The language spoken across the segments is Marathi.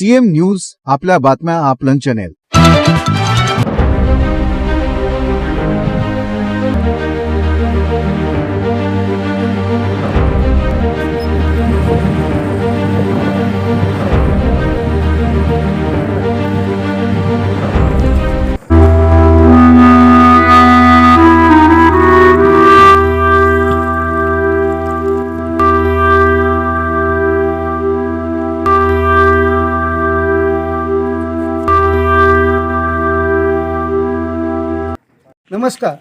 सीएम न्यूज आपल्या बातम्या आपलं चॅनेल नमस्कार.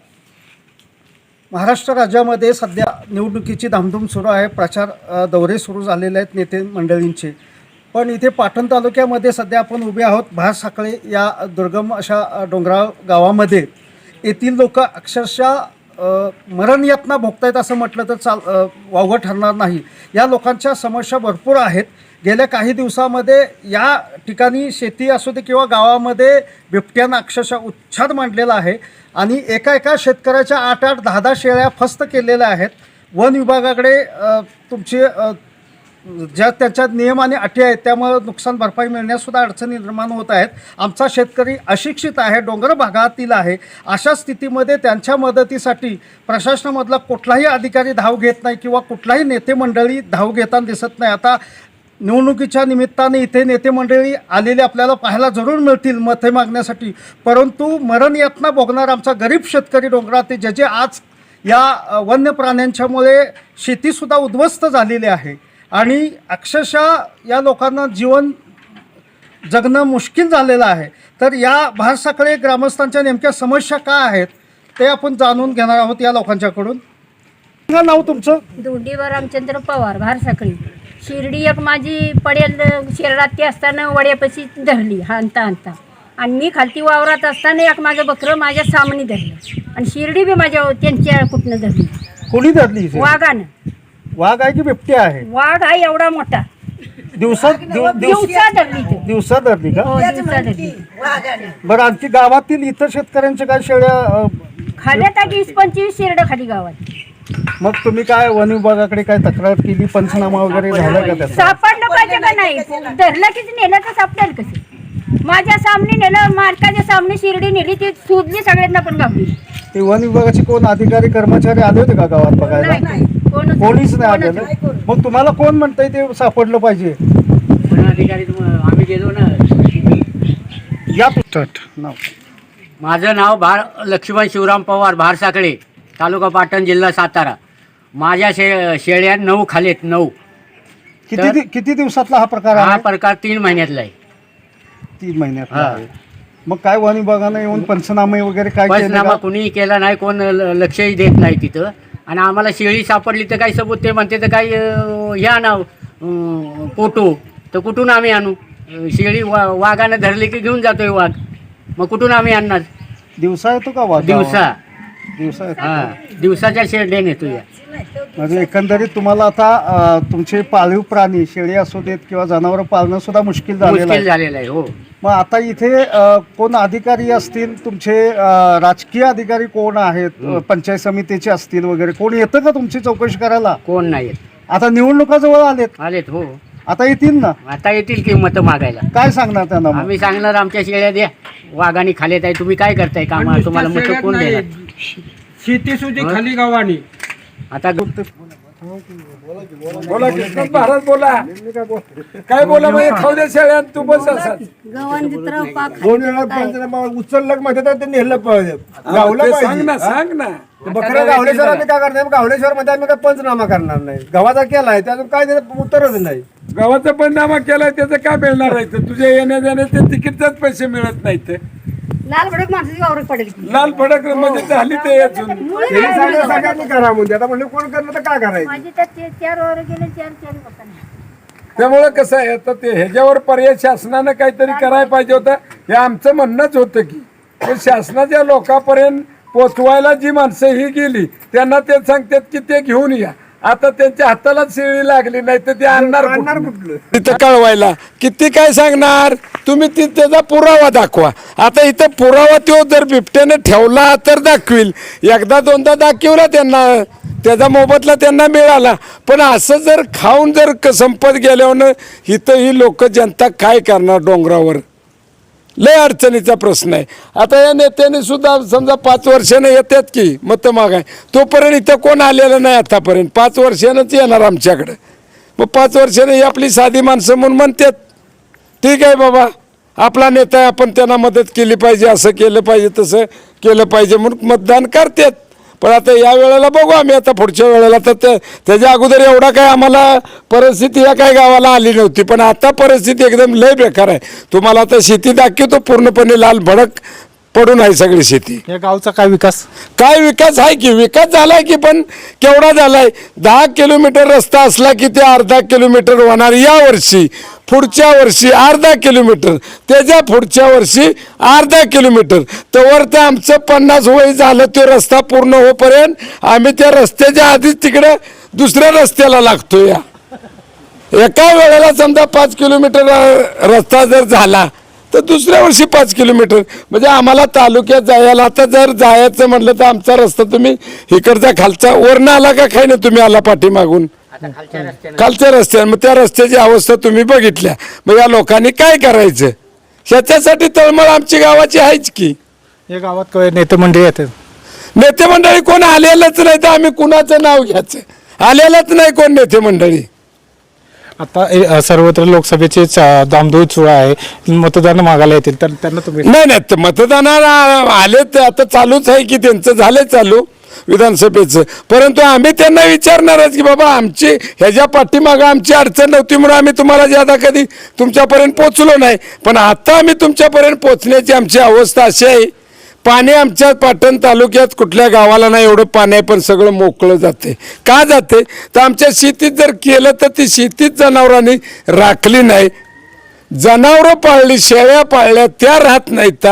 महाराष्ट्र राज्यामध्ये सध्या निवडणुकीची धामधूम सुरू आहे. प्रचार दौरे सुरू झालेले आहेत नेते मंडळींचे. पण इथे पाटण तालुक्यामध्ये सध्या आपण उभे आहोत. भास साखळे या दुर्गम अशा डोंगराळ गावामध्ये. येथील लोक अक्षरशः मरणयातना भोगतायत असं म्हटलं तर चाल वावगं ठरणार नाही. या लोकांच्या समस्या भरपूर आहेत. गेल्या काही दिवसामध्ये या ठिकाणी शेती असू दे किंवा गावामध्ये बिबट्यानं अक्षरशः उच्छाद मांडलेला आहे आणि एका एका शेतकऱ्याच्या आठ आठ दहा दहा शेळ्या फस्त केलेल्या आहेत. वन विभागाकडे तुमचे ज्या त्याच्या नियम आणि अटी आहेत त्यामुळे नुकसान भरपाई मिळण्यासुद्धा अडचणी निर्माण होत आहेत. आमचा शेतकरी अशिक्षित आहे डोंगर भागातील आहे. अशा स्थितीमध्ये त्यांच्या मदतीसाठी प्रशासनामधला कुठलाही अधिकारी धाव घेत नाही किंवा कुठलाही नेते मंडळी धाव घेताना दिसत नाही. आता निवडणुकीच्या निमित्ताने इथे नेते मंडळी आलेले आपल्याला पाहायला जरूर मिळतील मते मागण्यासाठी. परंतु मरणयातना भोगणार आमचा गरीब शेतकरी डोंगरात जे जे आज या वन्य प्राण्यांच्यामुळे शेतीसुद्धा उद्ध्वस्त झालेली आहे. आणि अक्षरशः या लोकांना जीवन जगणं मुश्किल झालेलं आहे. तर या भारसाकडे ग्रामस्थांच्या नेमक्या समस्या काय आहेत ते आपण जाणून घेणार आहोत या लोकांच्याकडून. नाव तुमचं? दोंडीवर रामचंद्र पवार भारसाकळी शिर्डी एक माझी पडेल शिरडात ती असताना वड्यापाशी धरली हांता हांता आणि मी खालती वावरात असताना एक माझं बकरं माझ्या सामनी धरलं. आणि शिर्डी बी माझ्या त्यांच्या कुठनं धरली? कोणी धरली? वाघानं. वाघ आहे की बिबटे आहे? वाघ हा एवढा मोठा. दिवसा दिव- दिवस दिवसा धरली तो. दिवसा धरली का? हो दिवसा धरली. बरं आणखी गावातील इतर शेतकऱ्यांच्या काय शेळ्या अ, खाली आता वीस पंचवीस शिरडं खाली गावात. मग तुम्ही काय वन विभागाकडे काय तक्रार केली पंचनामा वगैरे झाला का त्याचा? सापडलं पाहिजे का नाही? धरलं की नेलं तर सापडेल कसं? माझ्या सामने नेलं मार्काच्या सामने शिर्डी नेली ती सुजली सगळ्यांना पण गावली ते वन विभागाचे कोण अधिकारी कर्मचारी आले होते का गावात बघायला? नाही कोणच कोणीच नाही कोणच आलेलं मग तुम्हाला कोण म्हणतंय ते सापडलं पाहिजे? अधिकारी आम्ही गेलो ना या नाव. माझं नाव भार लक्ष्मण शिवराम पवार भार साखळे. तालुका पाटण जिल्हा सातारा. माझ्या शे शेळ्या नऊ खालेत नऊ. किती तर- दि- किती दिवसातला हा प्रकार हा आहे प्रकार तीन महिन्यातला आहे. तीन महिन्यात हा. आहे. मग काय वन विभागानं येऊन पंचनामे वगैरे काय केले पंचनामा का? कुणीही केला नाही कोण ल- लक्षही देत नाही तिथं. आणि आम्हाला शेळी सापडली तर काही सबूत ते म्हणते तर काही अं, ह्या नाव फोटो तर कुठून आम्ही आणू? अं, शेळी वा वाघानं धरली की घेऊन जातोय वाघ. मग कुठून आम्ही आणणार? दिवसा येतो का वाघ दिवसा. हा दिवसाच्या शेड्याने येतो या. म्हणजे एकंदरीत तुम्हाला आता अं, तुमचे पाळीव प्राणी शेळी असू देत किंवा जनावर पाळणं सुद्धा मुश्किल झालेलं मुश्किल आहे. झालेलं आहे हो. मग आता इथे अ, कोण अधिकारी असतील? तुमचे अ, राजकीय अधिकारी कोण आहेत? अ, पंचायत समितीचे असतील वगैरे. कोण येतं का तुमची चौकशी करायला? कोण नाही. आता निवडणुका जवळ आलेत. आलेत हो. आता येतील ना? आता येतील की मतं मागायला. काय सांगणार त्यांना मग? आम्ही सांगणार आमच्या शेळ्या द्या. वाघाने खालेत आहे तुम्ही काय करताय काम तुम्हाला मतं कोण देणार? शेती सुधी खाली गावानी. आता बोला की महाराज बोला. काय बोला म्हणजे खावल्या शेळ्या तू बस असा दोन वेळा पंचनामा उचललं मध्ये तर ते नेलं पाहिजे. गावलं सांग पाहिजे. ना सांग ना. बकऱ्या गावलेश्वर आम्ही काय करणार? गावलेश्वर मध्ये आम्ही काय पंचनामा करणार नाही. गव्हाचा केलाय त्यातून काय त्याचं उत्तरच नाही. गावाचा परिणाम केलाय त्याचं काय मिळणार आहे? तुझ्या येण्या जाण्याचे तिकीटच पैसे मिळत नाहीत. लाल भडक माणसाची वावरत पडेल लाल फडक म्हणजे झाली ते अजून. सगळ्यांनी करा म्हणजे. आता म्हणलं कोण करणार तर काय करायचं? माझे तर ते चार वर गेले चार चार लोकांना. त्यामुळे कसं आहे आता ते ह्याच्यावर पर्याय शासनानं काहीतरी करायला पाहिजे होतं. हे आमचं म्हणणंच होतं की पण शासनाच्या लोकांपर्यंत पोचवायला जी माणसं ही गेली त्यांना ते सांगतात की ते घेऊन या. आता त्यांच्या हाताला शेळी लागली नाही तर ते आणणार आणणार कुठनं? कुठलं? तिथं कळवायला. किती काय सांगणार? तुम्ही ती त्याचा पुरावा दाखवा. आता इथं पुरावा तो जर बिबट्याने ठेवला तर दाखवील. एकदा दोनदा दाखवला त्यांना. त्याचा मोबदला त्यांना मिळाला. पण असं जर खाऊन जर क- संपत गेल्यावर इथं ही लोक जनता काय करणार डोंगरावर? लय अडचणीचा प्रश्न आहे. आता या नेत्याने सुद्धा समजा पाच वर्षानं येतात की मतं मागाय तोपर्यंत इथं कोण आलेलं नाही आतापर्यंत. पाच वर्षानंच येणार आमच्याकडं. मग पाच वर्षानं ही आपली साधी माणसं म्हणून म्हणतात ठीक आहे बाबा आपला नेता आहे आपण त्यांना मदत केली पाहिजे असं केलं पाहिजे तसं केलं पाहिजे म्हणून मतदान करतात पण आता या वेळेला बघू आम्ही आता पुढच्या वेळेला. तर त्या- त्याच्या अगोदर एवढा काय आम्हाला परिस्थिती या काय गावाला आली नव्हती. पण आता परिस्थिती एकदम लय बेकार आहे. तुम्हाला आता शेती दाखवतो पूर्णपणे लाल भडक पडून आहे सगळी शेती. या गावचा काय विकास? काय विकास आहे की? विकास झालाय की पण केवढा झालाय? दहा किलोमीटर रस्ता असला की ते अर्धा किलोमीटर होणार या वर्षी. पुढच्या वर्षी अर्धा किलोमीटर त्याच्या पुढच्या वर्षी अर्धा किलोमीटर. तर ते आमचं पन्नास वय झालं तो रस्ता पूर्ण होईपर्यंत आम्ही त्या रस्त्याच्या आधीच तिकडे दुसऱ्या रस्त्याला लागतो या एका वेळेला समजा पाच किलोमीटर रस्ता जर झाला तर दुसऱ्या वर्षी पाच किलोमीटर. म्हणजे आम्हाला तालुक्यात जायला आता जर जायचं म्हटलं तर आमचा रस्ता तुम्ही इकडचा खालचा वरनं आला का काही नाही तुम्ही आला पाठीमागून? खालच्या रस्त्यावर मग त्या रस्त्याची अवस्था तुम्ही बघितल्या. मग या लोकांनी काय करायचं? ह्याच्यासाठी तळमळ आमची गावाची आहेच की. या गावात काय नेते मंडळी येतात नेते मंडळी कोण आलेलंच नाही तर आम्ही कुणाचं नाव घ्यायचं? आलेलंच नाही कोण नेते मंडळी. आता सर्वत्र लोकसभेचे दामदोई चुळा आहे. मतदान मागायला येतील तर त्यांना तुम्ही नाही नाही ते मतदानाला आले ते आता चालूच आहे की त्यांचं झालंय चालू. विधानसभेचं. परंतु आम्ही त्यांना विचारणारच की बाबा आमची ह्याच्या पाठीमागं आमची अडचण नव्हती म्हणून आम्ही तुम्हाला ज्यादा कधी तुमच्यापर्यंत पोचलो नाही. पण आता आम्ही तुमच्यापर्यंत पोचण्याची आमची अवस्था अशी आहे. पाणी आमच्या पाटण तालुक्यात कुठल्या गावाला नाही एवढं पाणी आहे पण सगळं मोकळं जाते. का जाते? तर आमच्या शेतीत जर केलं तर ती शेतीत जनावरांनी राखली नाही. जनावरं पाळली शेळ्या पाळल्या त्या राहत नाहीत.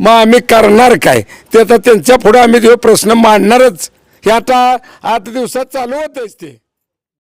मग आम्ही करणार काय? ते आता त्यांच्या पुढे आम्ही तो प्रश्न मांडणारच. हे आता आठ दिवसात चालू होतेच ते.